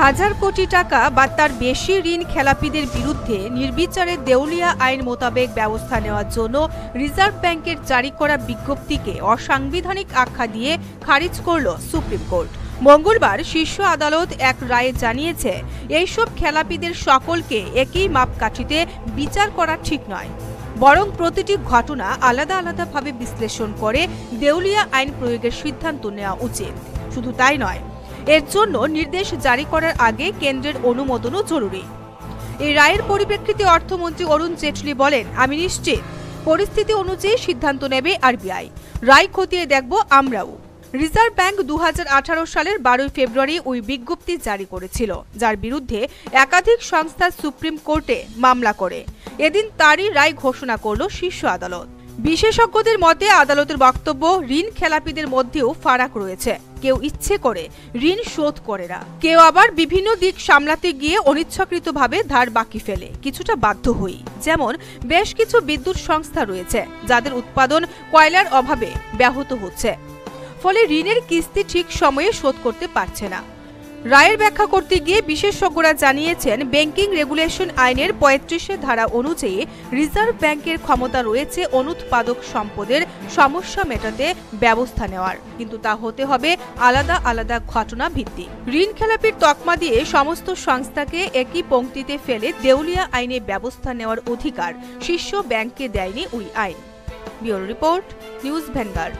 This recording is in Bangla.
হাজার কোটি টাকা বা তার বেশি ঋণ খেলাপিদের বিরুদ্ধে নির্বিচারে দেউলিয়া আইন মোতাবেক ব্যবস্থা নেওয়ার জন্য রিজার্ভ ব্যাংকের জারি করা বিজ্ঞপ্তিকে অসাংবিধানিক আখ্যা দিয়ে খারিজ করল সুপ্রিম কোর্ট। মঙ্গলবার শীর্ষ আদালত এক রায়ে জানিয়েছে, এইসব খেলাপিদের সকলকে একই মাপকাঠিতে বিচার করা ঠিক নয়। বরং প্রতিটি ঘটনা আলাদা আলাদাভাবে বিশ্লেষণ করে দেউলিয়া আইন প্রয়োগের সিদ্ধান্ত নেওয়া উচিত। শুধু তাই নয় এর জন্য নির্দেশ জারি করার আগে কেন্দ্রের অনুমোদনও জরুরি। এই রায়ের পরিপ্রেক্ষিতে অর্থমন্ত্রী অরুণ জেটলি বলেন, আমি নিশ্চিত। পরিস্থিতি অনুযায়ী সিদ্ধান্ত নেবে আরবিআই। রায় খতিয়ে দেখব আমরাও। রিজার্ভ ব্যাংক দু হাজার আঠারো সালের বারোই ফেব্রুয়ারি ওই বিজ্ঞপ্তি জারি করেছিল, যার বিরুদ্ধে একাধিক সংস্থা সুপ্রিম কোর্টে মামলা করে। এদিন তারই রায় ঘোষণা করল শীর্ষ আদালত। বিশেষজ্ঞদের মতে আদালতের বক্তব্য, ঋণ খেলাপিদের মধ্যেও ফারাক রয়েছে। কেউ ইচ্ছে করে ঋণ শোধ করে না। কেউ আবার বিভিন্ন দিক সামলাতে গিয়ে অনিচ্ছাকৃতভাবে ধার বাকি ফেলে। কিছুটা বাধ্য হই। যেমন, বেশ কিছু বিদ্যুৎ সংস্থা রয়েছে, যাদের উৎপাদন কয়লার অভাবে ব্যাহত হচ্ছে। ফলে ঋণের কিস্তি ঠিক সময়ে শোধ করতে পারছে না। রায়ের ব্যাখ্যা করতে গিয়ে বিশেষজ্ঞরা জানিয়েছেন, ব্যাংকিং রেগুলেশন আইনের পঁয়ত্রিশের ধারা অনুযায়ী রিজার্ভ ব্যাংকের ক্ষমতা রয়েছে অনুৎপাদক সম্পদের সমস্যা মেটাতে ব্যবস্থা নেওয়ার। কিন্তু তা হতে হবে আলাদা আলাদা ঘটনা ভিত্তিক ঋণ খেলাপির তকমা দিয়ে সমস্ত সংস্থাকে একই পংক্তিতে ফেলে দেউলিয়া আইনে ব্যবস্থা নেওয়ার অধিকার শীর্ষ ব্যাংককে দেয়নি ওই আইন। Bureau report, news Vanguard.